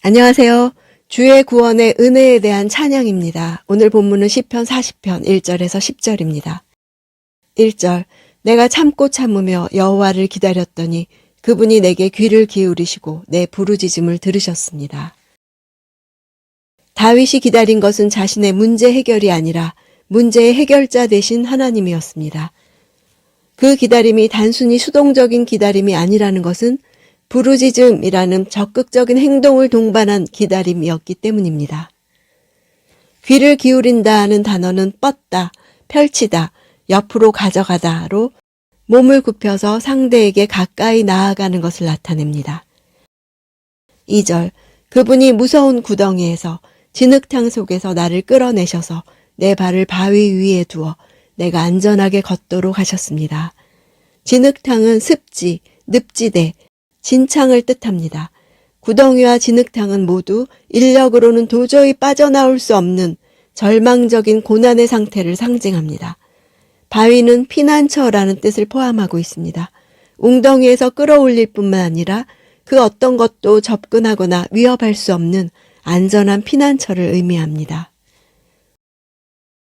안녕하세요. 주의 구원의 은혜에 대한 찬양입니다. 오늘 본문은 시편 40편 1절에서 10절입니다. 1절 내가 참고 참으며 여호와를 기다렸더니 그분이 내게 귀를 기울이시고 내 부르짖음을 들으셨습니다. 다윗이 기다린 것은 자신의 문제 해결이 아니라 문제의 해결자 대신 하나님이었습니다. 그 기다림이 단순히 수동적인 기다림이 아니라는 것은 부르짖음이라는 적극적인 행동을 동반한 기다림이었기 때문입니다. 귀를 기울인다는 단어는 뻗다, 펼치다, 옆으로 가져가다로 몸을 굽혀서 상대에게 가까이 나아가는 것을 나타냅니다. 2절, 그분이 무서운 구덩이에서 진흙탕 속에서 나를 끌어내셔서 내 발을 바위 위에 두어 내가 안전하게 걷도록 하셨습니다. 진흙탕은 습지, 늪지대, 진창을 뜻합니다. 구덩이와 진흙탕은 모두 인력으로는 도저히 빠져나올 수 없는 절망적인 고난의 상태를 상징합니다. 바위는 피난처라는 뜻을 포함하고 있습니다. 웅덩이에서 끌어올릴 뿐만 아니라 그 어떤 것도 접근하거나 위협할 수 없는 안전한 피난처를 의미합니다.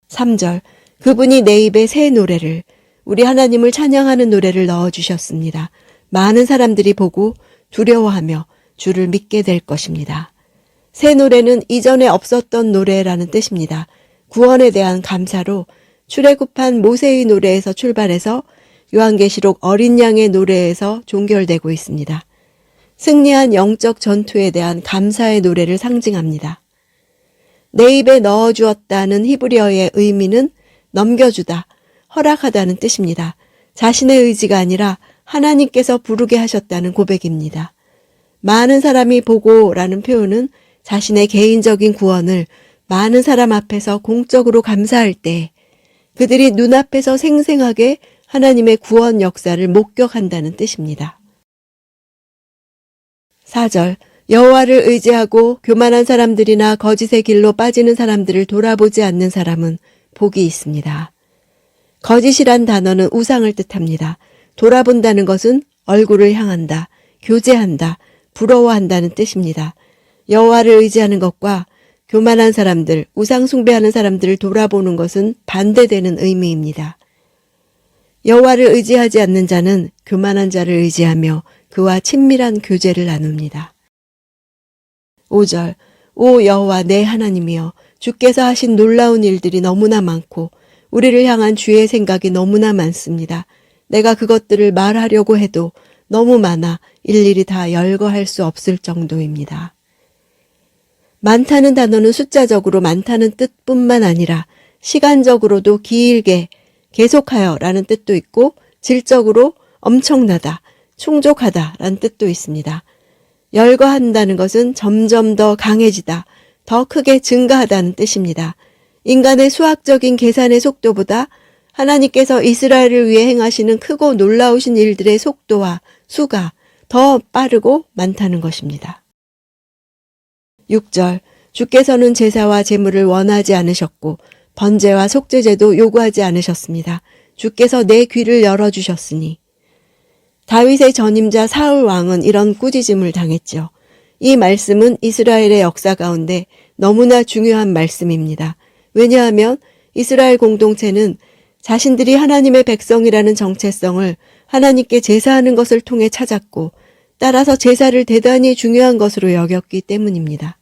3절 그분이 내 입에 새 노래를 우리 하나님을 찬양하는 노래를 넣어 주셨습니다. 많은 사람들이 보고 두려워하며 주를 믿게 될 것입니다. 새 노래는 이전에 없었던 노래라는 뜻입니다. 구원에 대한 감사로 출애굽한 모세의 노래에서 출발해서 요한계시록 어린 양의 노래에서 종결되고 있습니다. 승리한 영적 전투에 대한 감사의 노래를 상징합니다. 내 입에 넣어 주었다는 히브리어의 의미는 넘겨주다, 허락하다는 뜻입니다. 자신의 의지가 아니라 하나님께서 부르게 하셨다는 고백입니다. 많은 사람이 보고라는 표현은 자신의 개인적인 구원을 많은 사람 앞에서 공적으로 감사할 때 그들이 눈앞에서 생생하게 하나님의 구원 역사를 목격한다는 뜻입니다. 4절 여호와를 의지하고 교만한 사람들이나 거짓의 길로 빠지는 사람들을 돌아보지 않는 사람은 복이 있습니다. 거짓이란 단어는 우상을 뜻합니다. 돌아본다는 것은 얼굴을 향한다, 교제한다, 부러워한다는 뜻입니다. 여호와를 의지하는 것과 교만한 사람들, 우상 숭배하는 사람들을 돌아보는 것은 반대되는 의미입니다. 여호와를 의지하지 않는 자는 교만한 자를 의지하며 그와 친밀한 교제를 나눕니다. 5절 오 여호와 내 하나님이여 주께서 하신 놀라운 일들이 너무나 많고 우리를 향한 주의 생각이 너무나 많습니다. 내가 그것들을 말하려고 해도 너무 많아 일일이 다 열거할 수 없을 정도입니다. 많다는 단어는 숫자적으로 많다는 뜻뿐만 아니라 시간적으로도 길게 계속하여 라는 뜻도 있고 질적으로 엄청나다, 충족하다 라는 뜻도 있습니다. 열거한다는 것은 점점 더 강해지다, 더 크게 증가하다는 뜻입니다. 인간의 수학적인 계산의 속도보다 하나님께서 이스라엘을 위해 행하시는 크고 놀라우신 일들의 속도와 수가 더 빠르고 많다는 것입니다. 6절 주께서는 제사와 제물을 원하지 않으셨고 번제와 속죄제도 요구하지 않으셨습니다. 주께서 내 귀를 열어 주셨으니 다윗의 전임자 사울 왕은 이런 꾸짖음을 당했죠. 이 말씀은 이스라엘의 역사 가운데 너무나 중요한 말씀입니다. 왜냐하면 이스라엘 공동체는 자신들이 하나님의 백성이라는 정체성을 하나님께 제사하는 것을 통해 찾았고 따라서 제사를 대단히 중요한 것으로 여겼기 때문입니다.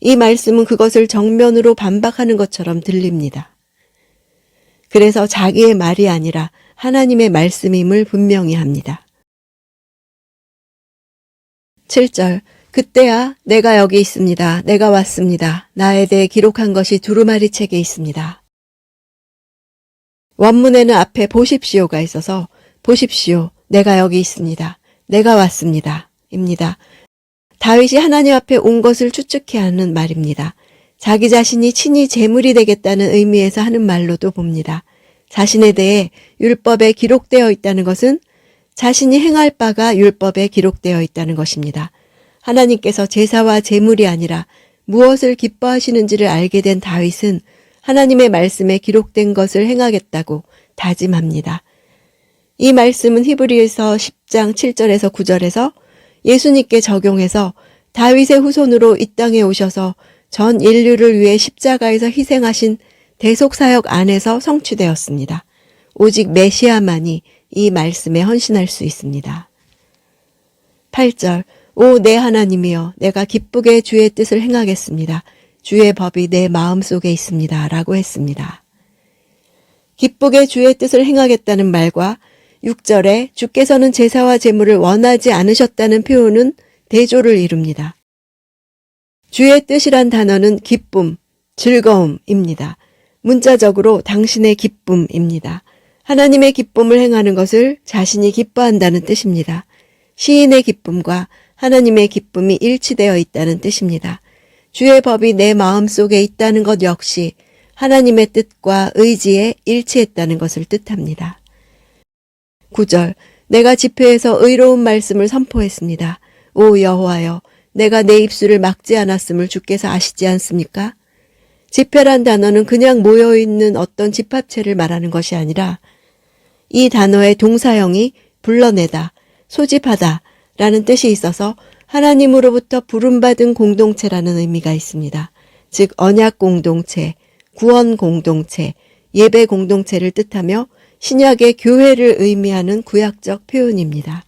이 말씀은 그것을 정면으로 반박하는 것처럼 들립니다. 그래서 자기의 말이 아니라 하나님의 말씀임을 분명히 합니다. 7절 그때야 내가 여기 있습니다. 내가 왔습니다. 나에 대해 기록한 것이 두루마리 책에 있습니다. 원문에는 앞에 보십시오가 있어서 보십시오. 내가 여기 있습니다. 내가 왔습니다. 입니다. 다윗이 하나님 앞에 온 것을 추측해 하는 말입니다. 자기 자신이 친히 제물이 되겠다는 의미에서 하는 말로도 봅니다. 자신에 대해 율법에 기록되어 있다는 것은 자신이 행할 바가 율법에 기록되어 있다는 것입니다. 하나님께서 제사와 제물이 아니라 무엇을 기뻐하시는지를 알게 된 다윗은 하나님의 말씀에 기록된 것을 행하겠다고 다짐합니다. 이 말씀은 히브리에서 10장 7절에서 9절에서 예수님께 적용해서 다윗의 후손으로 이 땅에 오셔서 전 인류를 위해 십자가에서 희생하신 대속사역 안에서 성취되었습니다. 오직 메시아만이 이 말씀에 헌신할 수 있습니다. 8절 오 내 하나님이여 내가 기쁘게 주의 뜻을 행하겠습니다. 주의 법이 내 마음 속에 있습니다. 라고 했습니다. 기쁘게 주의 뜻을 행하겠다는 말과 6절에 주께서는 제사와 제물을 원하지 않으셨다는 표현은 대조를 이룹니다. 주의 뜻이란 단어는 기쁨, 즐거움입니다. 문자적으로 당신의 기쁨입니다. 하나님의 기쁨을 행하는 것을 자신이 기뻐한다는 뜻입니다. 시인의 기쁨과 하나님의 기쁨이 일치되어 있다는 뜻입니다. 주의 법이 내 마음 속에 있다는 것 역시 하나님의 뜻과 의지에 일치했다는 것을 뜻합니다. 9절 내가 집회에서 의로운 말씀을 선포했습니다. 오 여호와여 내가 내 입술을 막지 않았음을 주께서 아시지 않습니까? 집회란 단어는 그냥 모여 있는 어떤 집합체를 말하는 것이 아니라 이 단어의 동사형이 불러내다, 소집하다 라는 뜻이 있어서 하나님으로부터 부름받은 공동체라는 의미가 있습니다. 즉 언약 공동체, 구원 공동체, 예배 공동체를 뜻하며 신약의 교회를 의미하는 구약적 표현입니다.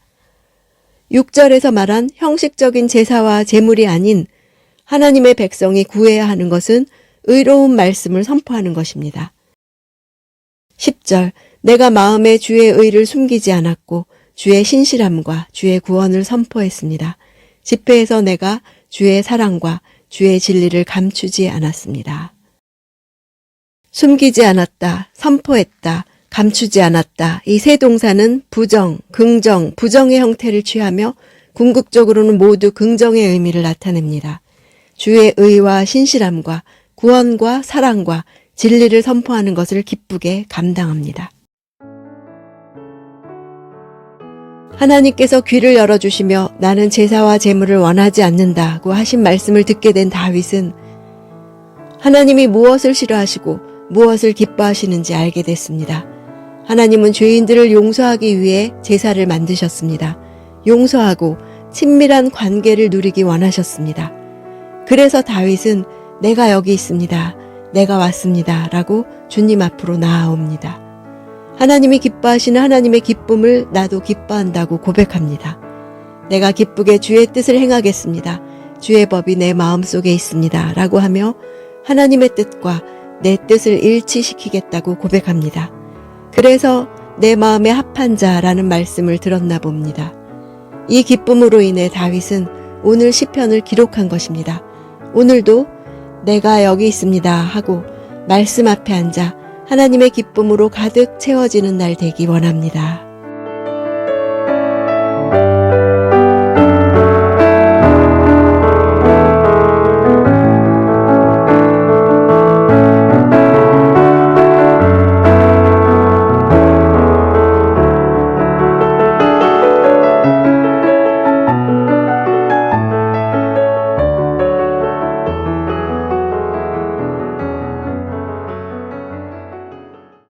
6절에서 말한 형식적인 제사와 제물이 아닌 하나님의 백성이 구해야 하는 것은 의로운 말씀을 선포하는 것입니다. 10절 내가 마음에 주의 의를 숨기지 않았고 주의 신실함과 주의 구원을 선포했습니다. 집회에서 내가 주의 사랑과 주의 진리를 감추지 않았습니다. 숨기지 않았다, 선포했다, 감추지 않았다. 이 세 동사는 부정, 긍정, 부정의 형태를 취하며 궁극적으로는 모두 긍정의 의미를 나타냅니다. 주의 의와 신실함과 구원과 사랑과 진리를 선포하는 것을 기쁘게 감당합니다. 하나님께서 귀를 열어주시며 나는 제사와 제물을 원하지 않는다고 하신 말씀을 듣게 된 다윗은 하나님이 무엇을 싫어하시고 무엇을 기뻐하시는지 알게 됐습니다. 하나님은 죄인들을 용서하기 위해 제사를 만드셨습니다. 용서하고 친밀한 관계를 누리기 원하셨습니다. 그래서 다윗은 내가 여기 있습니다. 내가 왔습니다. 라고 주님 앞으로 나아옵니다. 하나님이 기뻐하시는 하나님의 기쁨을 나도 기뻐한다고 고백합니다. 내가 기쁘게 주의 뜻을 행하겠습니다. 주의 법이 내 마음 속에 있습니다. 라고 하며 하나님의 뜻과 내 뜻을 일치시키겠다고 고백합니다. 그래서 내 마음에 합한 자라는 말씀을 들었나 봅니다. 이 기쁨으로 인해 다윗은 오늘 시편을 기록한 것입니다. 오늘도 내가 여기 있습니다 하고 말씀 앞에 앉아 하나님의 기쁨으로 가득 채워지는 날 되기 원합니다.